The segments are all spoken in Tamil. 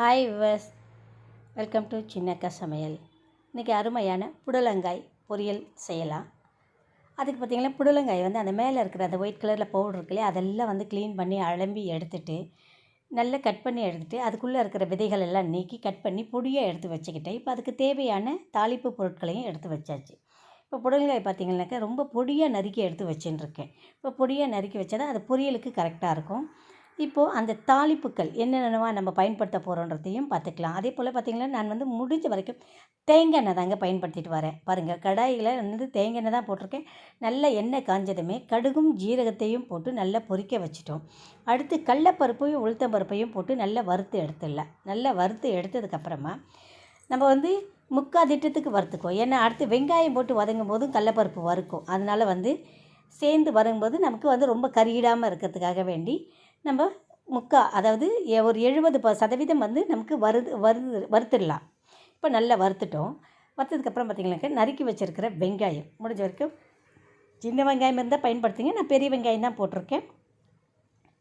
Hi viewers welcome to Chinnakka Samayal இன்றைக்கி அருமையான புடலங்காய் பொரியல் செய்யலாம். அதுக்கு பார்த்திங்கன்னா புடலங்காய் வந்து அந்த மேலே இருக்கிற அந்த ஒயிட் கலரில் பவுடர் இருக்கு இல்லையா அதெல்லாம் வந்து க்ளீன் பண்ணி அலம்பி எடுத்துட்டு நல்லா கட் பண்ணி எடுத்துகிட்டு அதுக்குள்ளே இருக்கிற விதைகள் எல்லாம் நீக்கி கட் பண்ணி பொடியாக எடுத்து வச்சுக்கிட்டேன். இப்போ அதுக்கு தேவையான தாளிப்பு பொருட்களையும் எடுத்து வச்சாச்சு. இப்போ புடலங்காய் பார்த்திங்கனாக்கா ரொம்ப பொடியாக நறுக்கி எடுத்து வச்சுன்னு இருக்கேன். இப்போ பொடியாக நறுக்கி வச்சா தான் அது பொரியலுக்கு கரெக்டாக இருக்கும். இப்போது அந்த தாளிப்புக்கள் என்னென்னவா நம்ம பயன்படுத்த போகிறோன்றதையும் பார்த்துக்கலாம். அதே போல் பார்த்திங்கன்னா நான் வந்து முடிஞ்ச வரைக்கும் தேங்காய் எண்ணெய் தாங்க பயன்படுத்திட்டு வரேன். பாருங்கள் கடாயில் வந்து தேங்காய் எண்ணெய் தான் போட்டிருக்கேன். நல்ல எண்ணெய் காஞ்சதுமே கடுகும் ஜீரகத்தையும் போட்டு நல்லா பொரிக்க வச்சிட்டோம். அடுத்து கடலப்பருப்பையும் உளுத்தம்பருப்பையும் போட்டு நல்லா வறுத்து எடுத்துடலாம். நல்லா வறுத்து எடுத்ததுக்கப்புறமா நம்ம வந்து முக்கால் திட்டத்துக்கு வறுத்துக்குவோம். ஏன்னா அடுத்து வெங்காயம் போட்டு வதங்கும் போதும் கடலப்பருப்பு வறுக்கும். அதனால் வந்து சேர்ந்து வரும்போது நமக்கு வந்து ரொம்ப கருகிடாமல் இருக்கிறதுக்காக வேண்டி நம்ம முக்கா அதாவது ஒரு எழுபது ப சதவீதம் வந்து நமக்கு வறு வறு வறுத்துடலாம். இப்போ நல்லா வறுத்துட்டோம். வறுத்ததுக்கப்புறம் பார்த்திங்கனாக்கா நறுக்கி வச்சுருக்கிற வெங்காயம். முடிஞ்ச வரைக்கும் சின்ன வெங்காயம் இருந்தால் பயன்படுத்துங்க. நான் பெரிய வெங்காயம் தான் போட்டிருக்கேன்.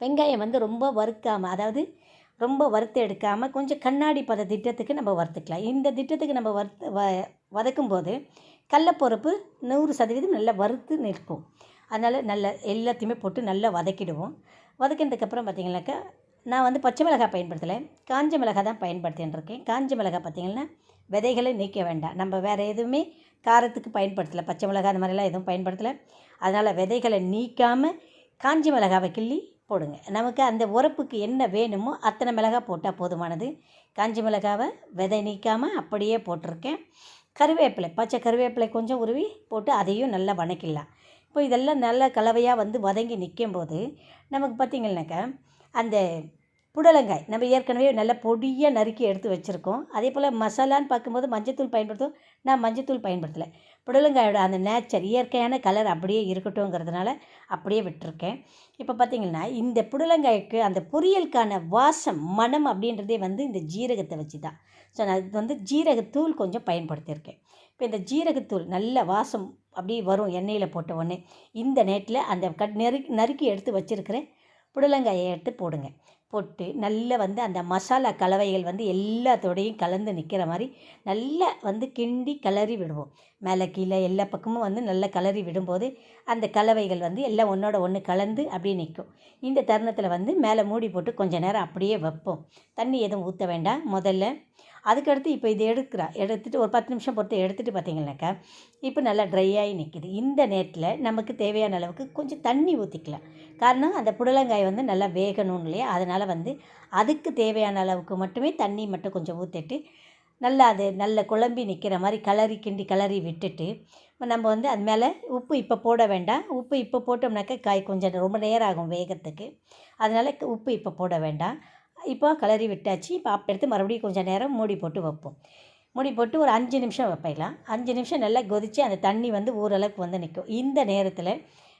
வெங்காயம் வந்து ரொம்ப வறுக்காமல் அதாவது ரொம்ப வறுத்து எடுக்காமல் கொஞ்சம் கண்ணாடி பத திட்டத்துக்கு நம்ம வறுத்துக்கலாம். இந்த திட்டத்துக்கு நம்ம வறுத்து வ வதக்கும் போது கடலப்பருப்பு நூறு சதவீதம் நல்லா வறுத்து நிற்கும். அதனால் நல்லா எல்லாத்தையுமே போட்டு நல்லா வதக்கிடுவோம். வதக்கினதுக்கப்புறம் பார்த்தீங்கன்னாக்கா நான் வந்து பச்சை மிளகாய் பயன்படுத்தலை. காஞ்ச மிளகாய் தான் பயன்படுத்தின்னு இருக்கேன் காஞ்ச மிளகாய் பார்த்தீங்கன்னா விதைகளை நீக்க வேண்டாம். நம்ம வேறு எதுவுமே காரத்துக்கு பயன்படுத்தலை. பச்சை மிளகாய் அந்த மாதிரிலாம் எதுவும் பயன்படுத்தலை. அதனால் விதைகளை நீக்காமல் காஞ்ச மிளகாவை கிள்ளி போடுங்க. நமக்கு அந்த உரப்புக்கு என்ன வேணுமோ அத்தனை மிளகாய் போட்டால் போதுமானது. காஞ்ச மிளகாவை விதை நீக்காமல் அப்படியே போட்டிருக்கேன். கருவேப்பிலை பச்சை கருவேப்பிலை கொஞ்சம் உருவி போட்டு அதையும் நல்லா வணக்கிடலாம். இப்போ இதெல்லாம் நல்ல கலவையாக வந்து வதங்கி நிற்கும் போது நமக்கு பார்த்திங்கன்னாக்கா அந்த புடலங்காய் நம்ம ஏற்கனவே நல்ல பொடியாக நறுக்கி எடுத்து வச்சுருக்கோம். அதே போல் மசாலான்னு பார்க்கும்போது மஞ்சத்தூள் பயன்படுத்தும் நான் மஞ்சத்தூள் பயன்படுத்தலை. புடலங்காயோட அந்த நேச்சர் இயற்கையான கலர் அப்படியே இருக்கட்டும்ங்கிறதுனால அப்படியே விட்டுருக்கேன். இப்போ பார்த்திங்கன்னா இந்த புடலங்காய்க்கு அந்த பொரியலுக்கான வாசம் மனம் அப்படின்றதே வந்து இந்த ஜீரகத்தை வச்சு தான் ஸோ நான் இது வந்து ஜீரகத்தூள் கொஞ்சம் பயன்படுத்தியிருக்கேன். இப்போ இந்த ஜீரகத்தூள் நல்ல வாசம் அப்படியே வரும் எண்ணெயில் போட்ட உடனே இந்த நேட்டில் அந்த கட் நறுக்கி நறுக்கி எடுத்து வச்சுருக்கிறேன் புடலங்காயை எடுத்து போடுங்க. போட்டு நல்லா வந்து அந்த மசாலா கலவைகள் வந்து எல்லாத்தோடையும் கலந்து நிற்கிற மாதிரி நல்லா வந்து கிண்டி கிளறி விடுவோம். மேலே கீழே எல்லா பக்கமும் வந்து நல்லா கிளறி விடும்போது அந்த கலவைகள் வந்து எல்லாம் ஒன்றோட ஒன்று கலந்து அப்படியே நிற்கும். இந்த தருணத்தில் வந்து மேலே மூடி போட்டு கொஞ்ச நேரம் அப்படியே வைப்போம். தண்ணி எதுவும் ஊற்ற வேண்டாம். முதல்ல அதுக்கடுத்து இப்போ இது எடுக்கிறா எடுத்துகிட்டு ஒரு பத்து நிமிஷம் பொறுத்து எடுத்துகிட்டு பார்த்தீங்கன்னாக்கா இப்போ நல்லா ட்ரை ஆகி நிற்கிது இந்த நேரத்தில் நமக்கு தேவையான அளவுக்கு கொஞ்சம் தண்ணி ஊற்றிக்கலாம் காரணம் அந்த புடலங்காய் வந்து நல்லா வேகணும் இல்லையா? அதனால் வந்து அதுக்கு தேவையான அளவுக்கு மட்டுமே தண்ணி மட்டும் கொஞ்சம் ஊற்றிட்டு நல்லா அது நல்ல குழம்பி நிற்கிற மாதிரி கலரி கிண்டி கலரி விட்டுட்டு நம்ம வந்து அது மேலே உப்பு இப்போ போட வேண்டாம். உப்பு இப்போ போட்டோம்னாக்கா காய் கொஞ்சம் ரொம்ப நேரம் ஆகும் வேகத்துக்கு. அதனால் உப்பு இப்போ போட வேண்டாம். இப்போ கிளறி விட்டாச்சு. இப்போ அப்போ எடுத்து மறுபடியும் கொஞ்சம் நேரம் மூடி போட்டு வைப்போம். மூடி போட்டு ஒரு அஞ்சு நிமிஷம் வைக்கலாம் அஞ்சு நிமிஷம் நல்லா கொதித்து அந்த தண்ணி வந்து ஓரளவுக்கு வந்து நிற்கும். இந்த நேரத்தில்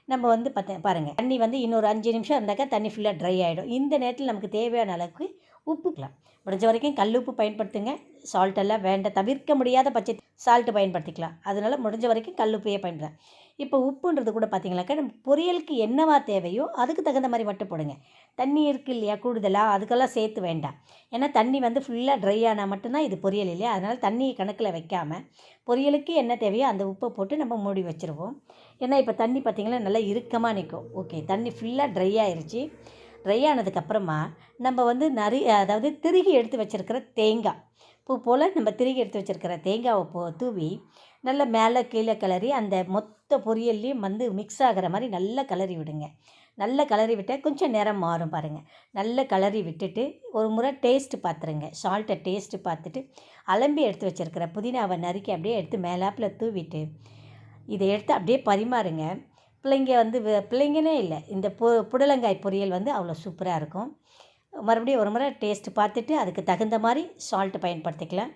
நம்ம வந்து பார்த்து பாருங்கள் தண்ணி வந்து இன்னொரு அஞ்சு நிமிஷம் இருந்தாக்கா தண்ணி ஃபுல்லாக ட்ரை ஆகிடும் இந்த நேரத்தில் நமக்கு தேவையான அளவுக்கு உப்புக்கலாம். முடிஞ்ச வரைக்கும் கல் உப்பு பயன்படுத்துங்க. சால்ட் எல்லாம் வேண்டாம். தவிர்க்க முடியாத பச்சை சால்ட்டு பயன்படுத்திக்கலாம். அதனால் முடிஞ்ச வரைக்கும் கல் உப்பையே பயன்படுத்த இப்போ உப்புன்றது கூட பார்த்திங்கனாக்கா நம்ம பொரியலுக்கு என்னவா தேவையோ அதுக்கு தகுந்த மாதிரி மட்டும் போடுங்க. தண்ணி இருக்குது இல்லையா கூடுதலாக அதுக்கெல்லாம் சேர்த்து வேண்டாம். ஏன்னா தண்ணி வந்து ஃபுல்லாக ட்ரை ஆனால் மட்டும்தான் இது பொரியல் இல்லையா? அதனால் தண்ணியை கணக்கில் வைக்காமல் பொரியலுக்கு என்ன தேவையோ அந்த உப்பை போட்டு நம்ம மூடி வச்சுருவோம். ஏன்னா இப்போ தண்ணி பார்த்திங்கன்னா நல்லா இறுக்கமாக நிற்கும் ஓகே தண்ணி ஃபுல்லாக ட்ரை ஆயிடுச்சு ட்ரை ஆனதுக்கப்புறமா நம்ம வந்து நிறைய அதாவது திருகி எடுத்து வச்சுருக்கிற தேங்காய். பூ போல் நம்ம திருகி எடுத்து வச்சுருக்கிற தேங்காவை போ தூவி நல்லா மேலே கீழே கிளறி அந்த மொத்த பொரியல்லையும் வந்து மிக்ஸ் ஆகிற மாதிரி நல்லா கிளறி விடுங்க. நல்லா கிளறி விட்டால் கொஞ்சம் நேரம் மாறும் பாருங்கள் நல்லா கிளறி விட்டுட்டு ஒரு முறை டேஸ்ட்டு பார்த்துருங்க சால்ட்டை டேஸ்ட்டு பார்த்துட்டு அலம்பி எடுத்து வச்சுருக்கிற புதினாவை நறுக்கி அப்படியே எடுத்து மேலாப்பில் தூவிட்டு இதை எடுத்து அப்படியே பரிமாறுங்க. பிள்ளைங்க வந்து வே- பிள்ளைங்கனே இல்லை. இந்த பொ புடலங்காய் பொரியல் வந்து அவ்வளோ சூப்பராக இருக்கும். மறுபடியும் ஒரு முறை டேஸ்ட்டு பார்த்துட்டு அதுக்கு தகுந்த மாதிரி சால்ட்டு பயன்படுத்திக்கலாம்.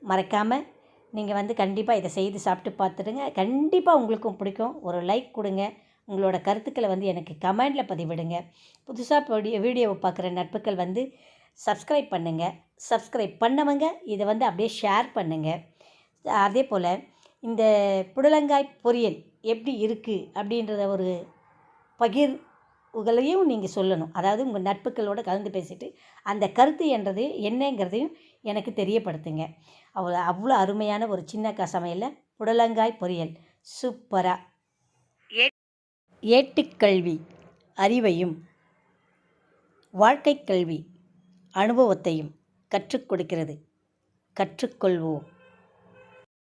மறக்காமல் நீங்கள் வந்து கண்டிப்பாக இதை செய்து சாப்பிட்டு பார்த்துடுங்க. கண்டிப்பாக உங்களுக்கும் பிடிக்கும். ஒரு லைக் கொடுங்க. உங்களோட கருத்துக்களை வந்து எனக்கு கமெண்டில் பதிவிடுங்க. புதுசாக வீடியோ வீடியோவை பார்க்குற நட்புகள் வந்து சப்ஸ்கிரைப் பண்ணுங்கள் சப்ஸ்கிரைப் பண்ணவங்க இதை வந்து அப்படியே ஷேர் பண்ணுங்கள் அதே போல் இந்த புடலங்காய் பொரியல் எப்படி இருக்குது அப்படின்றத ஒரு பகிர் உங்களையும் நீங்கள் சொல்லணும். அதாவது உங்கள் நட்புகளோடு கலந்து பேசிட்டு அந்த கருத்து என்றது என்னங்கிறதையும் எனக்கு தெரியப்படுத்துங்க. அவ்வளோ அவ்வளோ அருமையான ஒரு சின்னக்கா சமையலில் புடலங்காய் பொரியல். சூப்பராக ஏட்டுக்கல்வி அறிவையும் வாழ்க்கை கல்வி அனுபவத்தையும் கற்றுக் கொடுக்கிறது. கற்றுக்கொள்வோம்.